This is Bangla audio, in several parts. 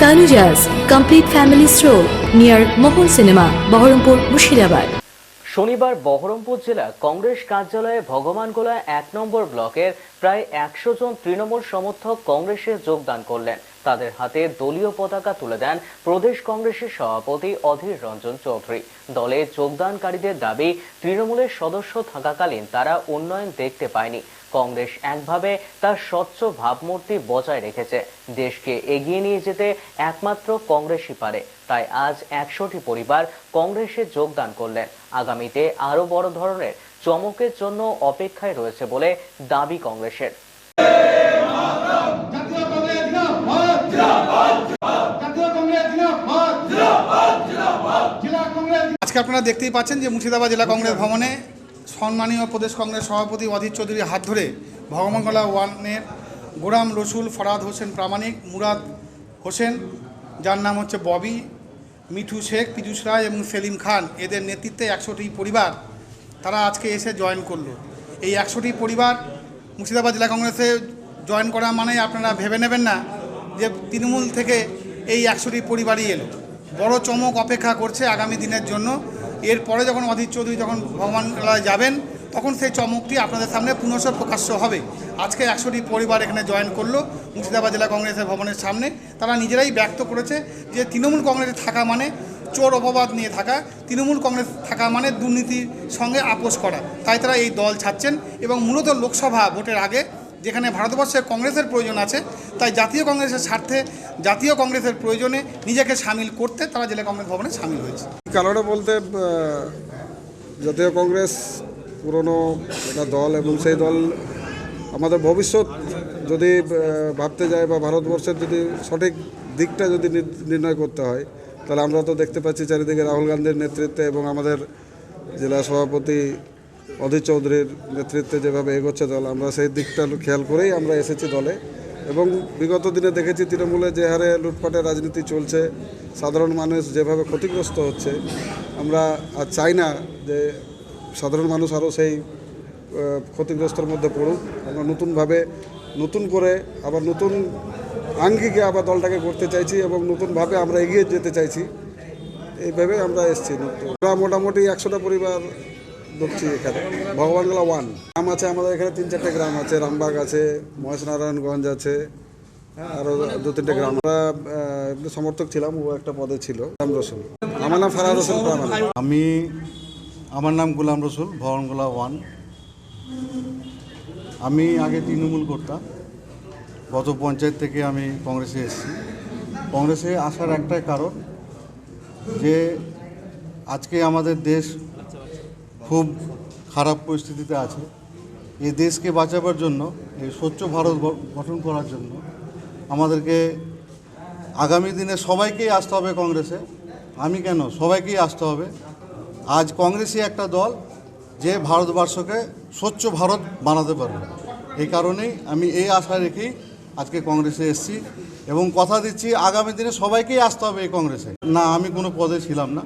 Tanuja's complete family stroll near Mohol Cinema, Baharampur, Mushirabad. শনিবার বহরমপুর জেলা কংগ্রেস কার্যালয়ে ভগবানগোলা এক নম্বর ব্লকের প্রায় একশো জন তৃণমূল সমর্থক কংগ্রেসে যোগদান করলেন। তাদের হাতে দলীয় পতাকা তুলে দেন প্রদেশ কংগ্রেসের সভাপতি অধীর রঞ্জন চৌধুরী। দলে যোগদানকারীদের দাবি তৃণমূলের সদস্য থাকাকালীন তারা উন্নয়ন দেখতে পায়নি। কংগ্রেস একভাবে তার স্বচ্ছ ভাবমূর্তি বজায় রেখেছে। দেশকে এগিয়ে নিয়ে যেতে একমাত্র কংগ্রেসই পারে। তাই আজ একশোটি পরিবার কংগ্রেসে যোগদান করলেন। আগামীতে আরও বড় ধরনের চমকের জন্য অপেক্ষায় রয়েছে বলে দাবি কংগ্রেসের। আজকে আপনারা দেখতেই পাচ্ছেন যে মুর্শিদাবাদ জেলা কংগ্রেস ভবনে সম্মানীয় প্রদেশ কংগ্রেস সভাপতি অধীর চৌধুরীর হাত ধরে ভগবানগোলা ওয়ানের গোরাম রসুল ফরাদ হোসেন প্রামাণিক, মুরাদ হোসেন, যার নাম হচ্ছে ববি, মিঠু শেখ, পীযুষ রায় এবং সেলিম খান। এদের নেতৃত্বে একশোটি পরিবার তারা আজকে এসে জয়েন করল। এই একশোটি পরিবার মুর্শিদাবাদ জেলা কংগ্রেসে জয়েন করা মানে আপনারা ভেবে নেবেন না যে তৃণমূল থেকে এই একশোটি পরিবারই এলো। বড় চমক অপেক্ষা করছে আগামী দিনের জন্য। এরপরে যখন অধীর চৌধুরী যখন ভগবানগোলায় যাবেন, তখন সেই চমকটি আপনাদের সামনে পুনঃ প্রকাশ্য হবে। আজকে একশোটি পরিবার এখানে জয়েন করল, মুর্শিদাবাদ জেলা কংগ্রেসের ভবনের সামনে। তারা নিজেরাই ব্যক্ত করেছে যে তৃণমূল কংগ্রেসে থাকা মানে চোর অপবাদ নিয়ে থাকা, তৃণমূল কংগ্রেস থাকা মানে দুর্নীতির সঙ্গে আপোষ করা। তাই তারা এই দল ছাড়ছেন এবং মূলত লোকসভা ভোটের আগে যেখানে ভারতবর্ষের কংগ্রেসের প্রয়োজন আছে, তাই জাতীয় কংগ্রেসের স্বার্থে, জাতীয় কংগ্রেসের প্রয়োজনে নিজেকে সামিল করতে তারা জেলা কংগ্রেস ভবনে সামিল হয়েছে। কারণে বলতে জাতীয় কংগ্রেস, পুরনো একটা দল এবং সেই দল আমাদের ভবিষ্যৎ যদি ভাবতে যায় বা ভারতবর্ষের যদি সঠিক দিকটা যদি নির- নির্ণয় করতে হয়, তাহলে আমরা তো দেখতে পাচ্ছি চারিদিকে রাহুল গান্ধীর নেতৃত্বে এবং আমাদের জেলা সভাপতি অধীর চৌধুরীর নেতৃত্বে যেভাবে এগোচ্ছে দল, আমরা সেই দিকটা খেয়াল করেই আমরা এসেছি দলে। এবং বিগত দিনে দেখেছি তৃণমূলে যে হারে লুটপাটের রাজনীতি চলছে, সাধারণ মানুষ যেভাবে ক্ষতিগ্রস্ত হচ্ছে, আমরা আর চাই না যে সাধারণ মানুষ আরও সেই ক্ষতিগ্রস্তর মধ্যে পড়ুক। আমরা নতুনভাবে, নতুন করে আবার নতুন আঙ্গিকে আবার দলটাকে করতে চাইছি এবং নতুনভাবে আমরা এগিয়ে যেতে চাইছি। এইভাবে আমরা এসেছি। আমরা মোটামুটি একশোটা পরিবার ঢুকছি এখানে। ভগবানগোলা ওয়ান গ্রাম আছে আমাদের এখানে, তিন চারটে গ্রাম আছে। রামবাগ আছে, মহেশনারায়ণগঞ্জ আছে আরও দু তিনটে গ্রাম। আমরা সমর্থক ছিলাম, ও একটা পদে ছিল রাম রসুল। আমার নাম ফারাদ রসুল আমি, আমার নাম গোলাম রসুল ভবনগোলা ওয়ান আমি আগে তৃণমূল করতাম। গত পঞ্চায়েত থেকে আমি কংগ্রেসে এসেছি। কংগ্রেসে আসার একটাই কারণ যে, আজকে আমাদের দেশ খুব খারাপ পরিস্থিতিতে আছে। এই দেশকে বাঁচাবার জন্য, এই স্বচ্ছ ভারত গঠন করার জন্য আমাদেরকে আগামী দিনে সবাইকেই আসতে হবে কংগ্রেসে। আমি কেন? সবাইকেই আসতে হবে। আজ কংগ্রেসই একটা দল যে ভারতবর্ষকে স্বচ্ছ ভারত বানাতে পারবে। এই কারণেই আমি এই আশা রেখেই আজকে কংগ্রেসে এসেছি এবং কথা দিচ্ছি, আগামী দিনে সবাইকেই আসতে হবে এই কংগ্রেসে। না, আমি কোনো পদে ছিলাম না।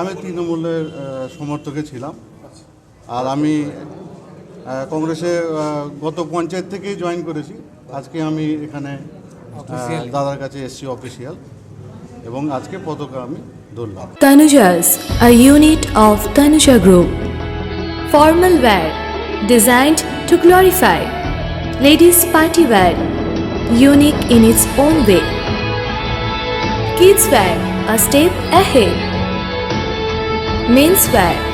আমি তৃণমূলের সমর্থকে ছিলাম। আর আমি কংগ্রেসে গত পঞ্চায়েত থেকে জয়েন করেছি। আজকে আমি এখানে দাদার কাছে এসছি অফিসিয়াল এবং আজকে পতাকা আমি ধরলাম। Tanuja's a unit of Tanuja group formal wear designed to glorify ladies party wear unique in its own way kids wear a step ahead mens wear